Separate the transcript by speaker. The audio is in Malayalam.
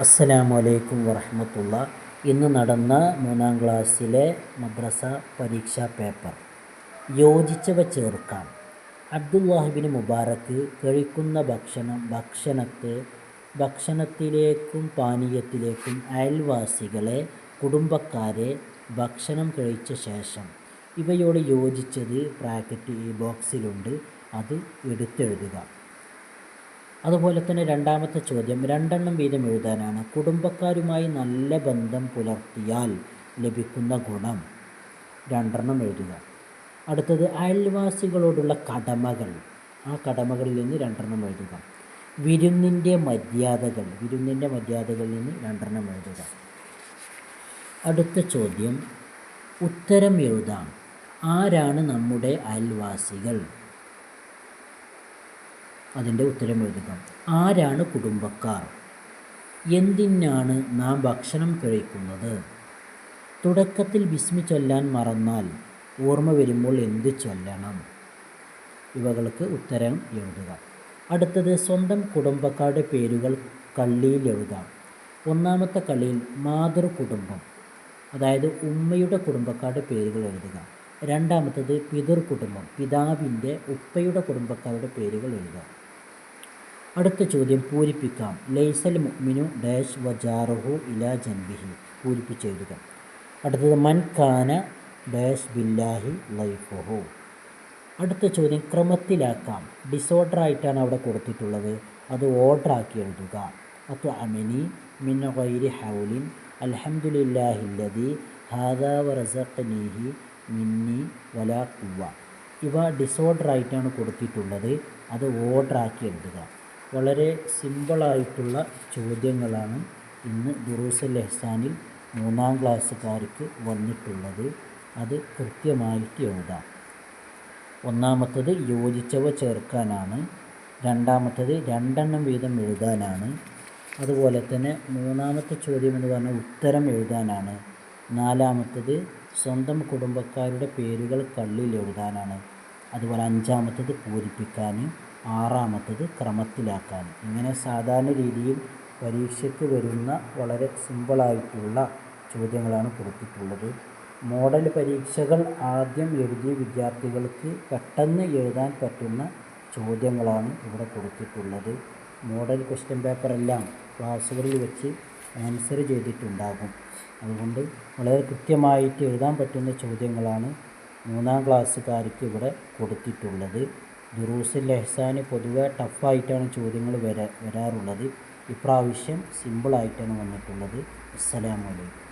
Speaker 1: അസ്സലാമു അലൈക്കും വറഹമത്തുള്ള. ഇന്ന് നടന്ന മൂന്നാം ക്ലാസ്സിലെ മദ്രസ പരീക്ഷാ പേപ്പർ. യോജിച്ചവ ചേർക്കാം. അബ്ദുല്ലാഹിബിന് മുബാറക്ക് കഴിക്കുന്ന ഭക്ഷണം ഭക്ഷണത്തെ ഭക്ഷണത്തിലേക്കും പാനീയത്തിലേക്കും അയൽവാസികളെ കുടുംബക്കാരെ ഭക്ഷണം കഴിച്ച ശേഷം ഇവയോട് യോജിച്ചത് ബ്രാക്കറ്റ് ഈ ബോക്സിലുണ്ട് അത് എടുത്തെഴുതുക. അതുപോലെ തന്നെ രണ്ടാമത്തെ ചോദ്യം രണ്ടെണ്ണം വീതം എഴുതാനാണ്. കുടുംബക്കാരുമായി നല്ല ബന്ധം പുലർത്തിയാൽ ലഭിക്കുന്ന ഗുണം. രണ്ടെണ്ണം എഴുതുക. അടുത്തത് അയൽവാസികളോടുള്ള കടമകൾ. ആ കടമകളിൽ നിന്ന് രണ്ടെണ്ണം എഴുതുക. വിരുന്നിന്റെ മര്യാദകൾ. വിരുന്നിന്റെ മര്യാദകളിൽ നിന്ന് രണ്ടെണ്ണം എഴുതുക. അടുത്ത ചോദ്യം ഉത്തരം എഴുതാം. ആരാണ് നമ്മുടെ അയൽവാസികൾ? അതിന്റെ ഉത്തരം എഴുതുക. ആരാണ് കുടുംബക്കാർ? എന്തിനാണ് നാം ഭക്ഷണം കഴിക്കുന്നത് തുടക്കത്തിൽ ബിസ്മി ചൊല്ലാൻ മറന്നാൽ ഓർമ്മ വരുമ്പോൾ എന്ത് ചൊല്ലണം? ഇവകൾക്ക് ഉത്തരം എഴുതുക. അടുത്തത് സ്വന്തം കുടുംബക്കാരുടെ പേരുകൾ കള്ളിയിൽ എഴുതാം ഒന്നാമത്തെ കള്ളിയിൽ മാതൃ കുടുംബം അതായത് ഉമ്മയുടെ കുടുംബക്കാരുടെ പേരുകൾ എഴുതുക. രണ്ടാമത്തത് പിതൃ കുടുംബം പിതാവിന്റെ ഉപ്പയുടെ കുടുംബക്കാരുടെ പേരുകൾ എഴുതുക. അടുത്ത ചോദ്യം പൂരിപ്പിക്കാം. ലൈസൽ മുഅ്മിനു ഡാഷ് വജാറുഹു ഇലാ ജൻബിഹി. പൂരിപ്പിച്ചെഴുതുക. അടുത്തത് മൻ കാന ഡാഷ് ബില്ലാഹി ലൈഫുഹു. അടുത്ത ചോദ്യം ക്രമത്തിലാക്കാം. ഡിസോർഡർ ആയിട്ടാണ് അവിടെ കൊടുത്തിട്ടുള്ളത്. അത് ഓർഡർ ആക്കി എഴുതുക. അത് അമിനി മിൻ ഗൈരി ഹൗലിൻ. അൽഹംദുലില്ലാഹില്ലദി ഹാദാ വറസഖ്നീഹി മിന്നി വലാ കുവ ഇവ ഡിസോർഡർ ആയിട്ടാണ് കൊടുത്തിട്ടുള്ളത്. അത് ഓർഡർ ആക്കി എഴുതുക. വളരെ സിമ്പിളായിട്ടുള്ള ചോദ്യങ്ങളാണ് ഇന്ന് ദുറൂസൽ എഹ്സാനിൽ മൂന്നാം ക്ലാസ്സുകാർക്ക് വന്നിട്ടുള്ളത്. അത് കൃത്യമായിട്ട് എഴുതാം. ഒന്നാമത്തത് യോജിച്ചവ ചേർക്കാനാണ്. രണ്ടാമത്തത് രണ്ടെണ്ണം വീതം എഴുതാനാണ്. അതുപോലെ തന്നെ മൂന്നാമത്തെ ചോദ്യം എന്ന് പറഞ്ഞാൽ ഉത്തരം എഴുതാനാണ്. നാലാമത്തത് സ്വന്തം കുടുംബക്കാരുടെ പേരുകൾ കള്ളിൽ എഴുതാനാണ്. അതുപോലെ അഞ്ചാമത്തത് പൂരിപ്പിക്കാൻ. ആറാമത്തത് ക്രമത്തിലാക്കാൻ. ഇങ്ങനെ സാധാരണ രീതിയിൽ പരീക്ഷയ്ക്ക് വരുന്ന വളരെ സിമ്പിളായിട്ടുള്ള ചോദ്യങ്ങളാണ് കൊടുത്തിട്ടുള്ളത്. മോഡൽ പരീക്ഷകൾ ആദ്യം എഴുതിയ വിദ്യാർത്ഥികൾക്ക് പെട്ടെന്ന് എഴുതാൻ പറ്റുന്ന ചോദ്യങ്ങളാണ് ഇവിടെ കൊടുത്തിട്ടുള്ളത്. മോഡൽ ക്വസ്റ്റ്യൻ പേപ്പറെല്ലാം ക്ലാസ്സുകളിൽ വെച്ച് ആൻസർ ചെയ്തിട്ടുണ്ടാകും. അതുകൊണ്ട് വളരെ കൃത്യമായിട്ട് എഴുതാൻ പറ്റുന്ന ചോദ്യങ്ങളാണ് മൂന്നാം ക്ലാസ്സുകാർക്ക് ഇവിടെ കൊടുത്തിട്ടുള്ളത്. ദുറൂസുൽ എഹ്സാന് പൊതുവെ ടഫായിട്ടാണ് ചോദ്യങ്ങൾ വരാ വരാറുള്ളത്. ഇപ്രാവശ്യം സിമ്പിളായിട്ടാണ് വന്നിട്ടുള്ളത്. അസ്സലാമു അലൈക്കും.